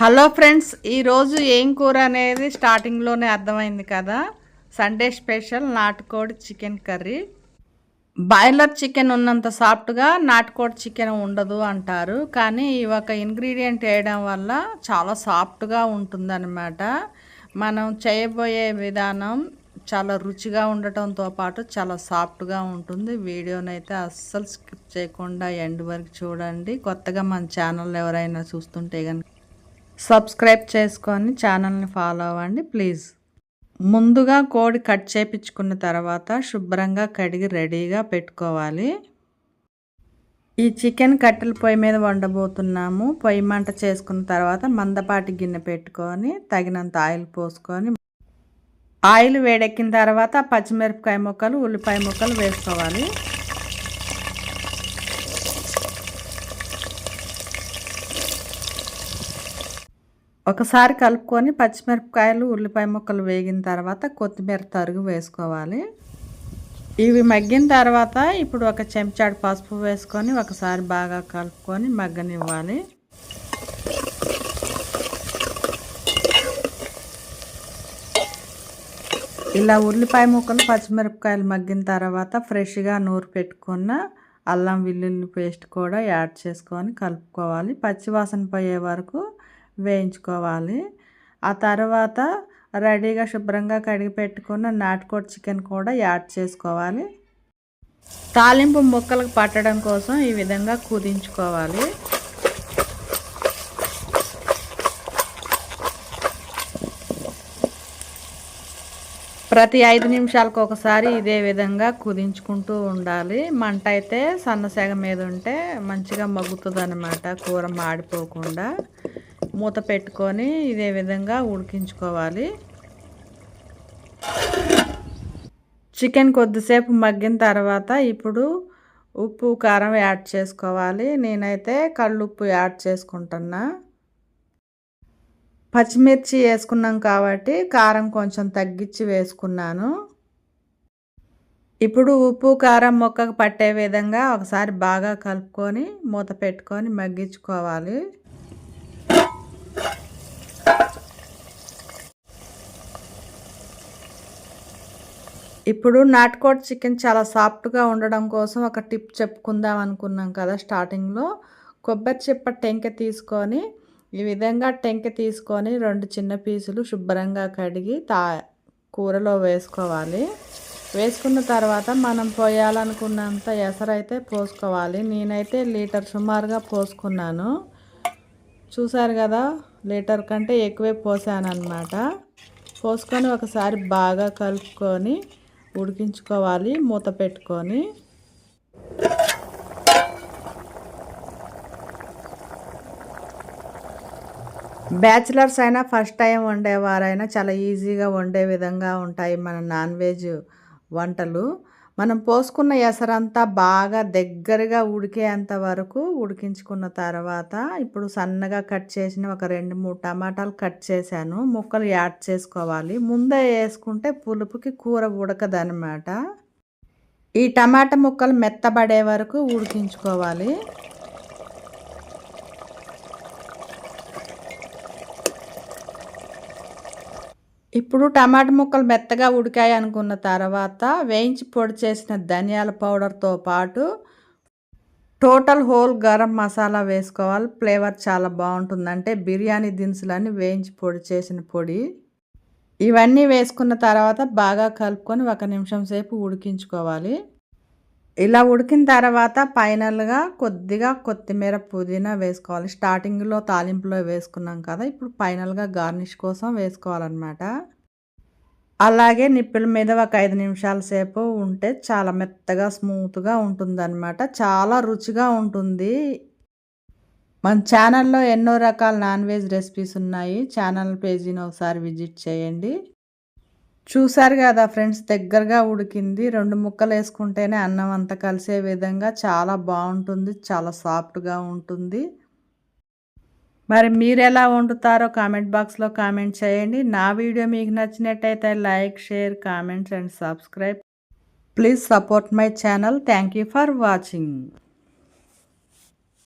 Hello friends ఈరోజు ఏం కూర అనేది స్టార్టింగ్లోనే అర్థమైంది కదా? సండే స్పెషల్ నాటుకోడి చికెన్ కర్రీ. బాయిలర్ చికెన్ ఉన్నంత సాఫ్ట్గా నాటుకోడి చికెన్ ఉండదు అంటారు. కానీ ఈ ఒక ఇంగ్రీడియంట్ వేయడం వల్ల చాలా సాఫ్ట్గా ఉంటుందన్నమాట. మనం చేయబోయే విధానం చాలా రుచిగా ఉండటంతో పాటు చాలా సాఫ్ట్గా ఉంటుంది. వీడియోనైతే అస్సలు స్కిప్ చేయకుండా ఎండ్ వరకు చూడండి. కొత్తగా మన ఛానల్ ఎవరైనా చూస్తుంటే కనుక సబ్స్క్రైబ్ చేసుకొని ఛానల్ని ఫాలో అవ్వండి ప్లీజ్. ముందుగా కోడి కట్ చేపించుకున్న తర్వాత శుభ్రంగా కడిగి రెడీగా పెట్టుకోవాలి. ఈ చికెన్ కట్టెల పొయ్యి మీద వండబోతున్నాము. పొయ్యి మంట చేసుకున్న తర్వాత మందపాటి గిన్నె పెట్టుకొని తగినంత ఆయిల్ పోసుకొని ఆయిల్ వేడెక్కిన తర్వాత పచ్చిమిరపకాయ ముక్కలు ఉల్లిపాయ ముక్కలు వేసుకోవాలి. ఒకసారి కలుపుకొని పచ్చిమిరపకాయలు ఉల్లిపాయ ముక్కలు వేగిన తర్వాత కొత్తిమీర తరుగు వేసుకోవాలి. ఇవి మగ్గిన తర్వాత ఇప్పుడు ఒక చెంచాడు పసుపు వేసుకొని ఒకసారి బాగా కలుపుకొని మగ్గనివ్వాలి. ఇలా ఉల్లిపాయ ముక్కలు పచ్చిమిరపకాయలు మగ్గిన తర్వాత ఫ్రెష్గా నూరు పెట్టుకున్న అల్లం వెల్లుల్లి పేస్ట్ కూడా యాడ్ చేసుకొని కలుపుకోవాలి. పచ్చివాసన పోయే వరకు వేయించుకోవాలి. ఆ తర్వాత రెడీగా శుభ్రంగా కడిగి పెట్టుకున్న నాటుకోడి చికెన్ కూడా యాడ్ చేసుకోవాలి. తాలింపు ముక్కలకు పట్టడం కోసం ఈ విధంగా కుదించుకోవాలి. ప్రతి ఐదు నిమిషాలకు ఒకసారి ఇదే విధంగా కుదించుకుంటూ ఉండాలి. మంట అయితే సన్నసేగ మీద ఉంటే మంచిగా మగ్గుతుంది కూర మాడిపోకుండా. మూత పెట్టుకొని ఇదే విధంగా ఉడికించుకోవాలి. చికెన్ కొద్దిసేపు మగ్గిన తర్వాత ఇప్పుడు ఉప్పు కారం యాడ్ చేసుకోవాలి. నేనైతే కళ్ళుప్పు యాడ్ చేసుకుంటున్నా. పచ్చిమిర్చి వేసుకున్నాం కాబట్టి కారం కొంచెం తగ్గించి వేసుకున్నాను. ఇప్పుడు ఉప్పు కారం మొక్కకు పట్టే విధంగా ఒకసారి బాగా కలుపుకొని మూత పెట్టుకొని మగ్గించుకోవాలి. ఇప్పుడు నాటుకోడి చికెన్ చాలా సాఫ్ట్గా ఉండడం కోసం ఒక టిప్ చెప్పుకుందాం అనుకున్నాం కదా స్టార్టింగ్లో. కొబ్బరి చిప్ప టెంక తీసుకొని ఈ విధంగా టెంక తీసుకొని రెండు చిన్న పీసులు శుభ్రంగా కడిగి తా కూరలో వేసుకోవాలి. వేసుకున్న తర్వాత మనం పోయాలనుకున్నంత ఎసరైతే పోసుకోవాలి. నేనైతే లీటర్ సుమారుగా పోసుకున్నాను. చూసారు కదా? లీటర్ కంటే ఎక్కువే పోసానన్నమాట. పోసుకొని ఒకసారి బాగా కలుపుకొని ఉడికించుకోవాలి మూత పెట్టుకొని. బ్యాచిలర్స్ అయినా ఫస్ట్ టైం వండేవారైనా చాలా ఈజీగా వండే విధంగా ఉంటాయి మన నాన్ వెజ్ వంటలు. మనం పోసుకున్న ఎసరంతా బాగా దగ్గరగా ఉడికేంత వరకు ఉడికించుకున్న తర్వాత ఇప్పుడు సన్నగా కట్ చేసిన ఒక రెండు మూడు టమాటాలు కట్ చేశాను. ముక్కలు యాడ్ చేసుకోవాలి. ముందే వేసుకుంటే పులుపుకి కూర ఉడకదనమాట ఈ టమాటా ముక్కలు మెత్తబడే వరకు ఉడికించుకోవాలి. ఇప్పుడు టమాటా ముక్కలు మెత్తగా ఉడికాయి అనుకున్న తర్వాత వేయించి పొడి చేసిన ధనియాల పౌడర్తో పాటు టోటల్ హోల్ గరం మసాలా వేసుకోవాలి. ఫ్లేవర్ చాలా బాగుంటుందంటే బిర్యానీ దినుసులన్నీ వేయించి పొడి చేసిన పొడి. ఇవన్నీ వేసుకున్న తర్వాత బాగా కలుపుకొని ఒక నిమిషం సేపు ఉడికించుకోవాలి. ఇలా ఉడికిన తర్వాత ఫైనల్గా కొద్దిగా కొత్తిమీర పుదీనా వేసుకోవాలి. స్టార్టింగ్లో తాలింపులో వేసుకున్నాం కదా ఇప్పుడు ఫైనల్గా గార్నిష్ కోసం వేసుకోవాలన్నమాట. అలాగే నిప్పుల మీద ఒక ఐదు నిమిషాల సేపు ఉంటే చాలా మెత్తగా స్మూత్గా ఉంటుందన్నమాట. చాలా రుచిగా ఉంటుంది. మన ఛానల్లో ఎన్నో రకాల నాన్ వెజ్ రెసిపీస్ ఉన్నాయి. ఛానల్ పేజీని ఒకసారి విజిట్ చేయండి. చూసారు కదా ఫ్రెండ్స్ దగ్గరగా ఉడికింది. రెండు ముక్కలు వేసుకుంటేనే అన్నం అంతా కలిసే విధంగా చాలా బాగుంటుంది చాలా సాఫ్ట్గా ఉంటుంది. మరి మీరు ఎలా వండుతారో కామెంట్ బాక్స్లో కామెంట్ చేయండి. నా వీడియో మీకు నచ్చినట్టయితే like share comments and subscribe. Please support my channel. Thank you for watching.